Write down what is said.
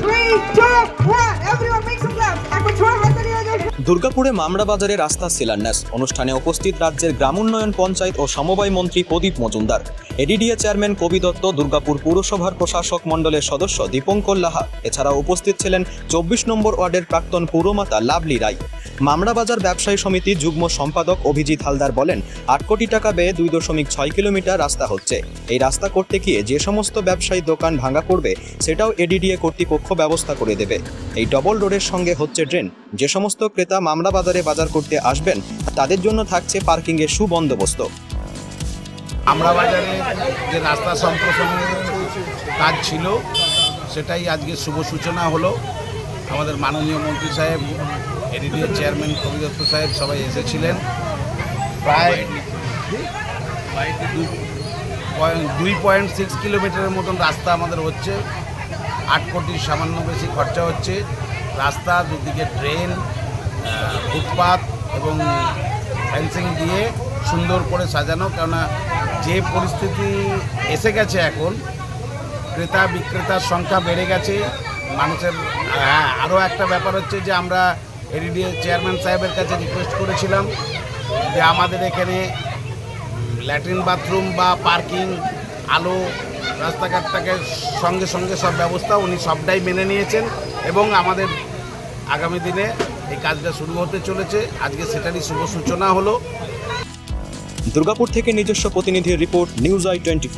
Three, two, one. দুর্গাপুরে মামরা বাজারে রাস্তা শিলান্যাস। অনুষ্ঠানে উপস্থিত রাজ্যের গ্রামোন্নয়ন পঞ্চায়েত ও সমবায় মন্ত্রী প্রদীপ মজুমদার। এডিডিএ চেয়ারম্যান কবি দত্ত, দুর্গাপুর পুরসভার প্রশাসক মণ্ডলের সদস্য দীপঙ্কর লাহা। এছাড়াও উপস্থিত ছিলেন চব্বিশ নম্বর ওয়ার্ডের প্রাক্তন পুরমাতা লাভলি রায়। মামরা বাজার ব্যবসায়ী সমিতি যুগ্ম সম্পাদক অভিজিৎ হালদার বলেন, আট কোটি টাকা ব্যয়ে দুই দশমিক ছয় কিলোমিটার রাস্তা হচ্ছে। এই রাস্তা করতে গিয়ে যে সমস্ত ব্যবসায়ী দোকান ভাঙা করবে সেটাও এডিডিএ কর্তৃপক্ষ ব্যবস্থা করে দেবে। এই ডবল রোডের সঙ্গে হচ্ছে ড্রেন। যে সমস্ত ক্রেতা মামলা বাজারে বাজার করতে আসবেন তাদের জন্য থাকছে পার্কিংয়ের সুবন্দোবস্ত। আমরা বাজারে যে রাস্তা সম্প্রসারণের কাজ ছিল সেটাই আজকে শুভ সূচনা হলো। আমাদের মাননীয় মন্ত্রী সাহেব এডিডিএ চেয়ারম্যান কবি দত্ত সাহেব সবাই এসেছিলেন। প্রায় দুই পয়েন্ট সিক্স কিলোমিটারের মতন রাস্তা আমাদের হচ্ছে। আট কোটির সামান্য বেশি খরচা হচ্ছে। রাস্তা দুদিকে আহ, ফুটপাত এবং ফেন্সিং দিয়ে সুন্দর করে সাজানো, কেননা যে পরিস্থিতি এসে গেছে এখন, ক্রেতা বিক্রেতার সংখ্যা বেড়ে গেছে। মানুষের হ্যাঁ আরও একটা ব্যাপার হচ্ছে যে আমরা এডিডিএ চেয়ারম্যান সাহেবের কাছে রিকোয়েস্ট করেছিলাম যে আমাদের এখানে ল্যাট্রিন বাথরুম বা পার্কিং, আলো, রাস্তাঘাটটাকে সঙ্গে সঙ্গে সব ব্যবস্থা উনি সবটাই মেনে নিয়েছেন এবং আমাদের আগামী দিনে এই কাজটা শুরু হতে চলেছে। আজকে সেটারই শুভ সূচনা হলো। দুর্গাপুর থেকে নিজস্ব প্রতিনিধির রিপোর্ট নিউজ আই টোয়েন্টি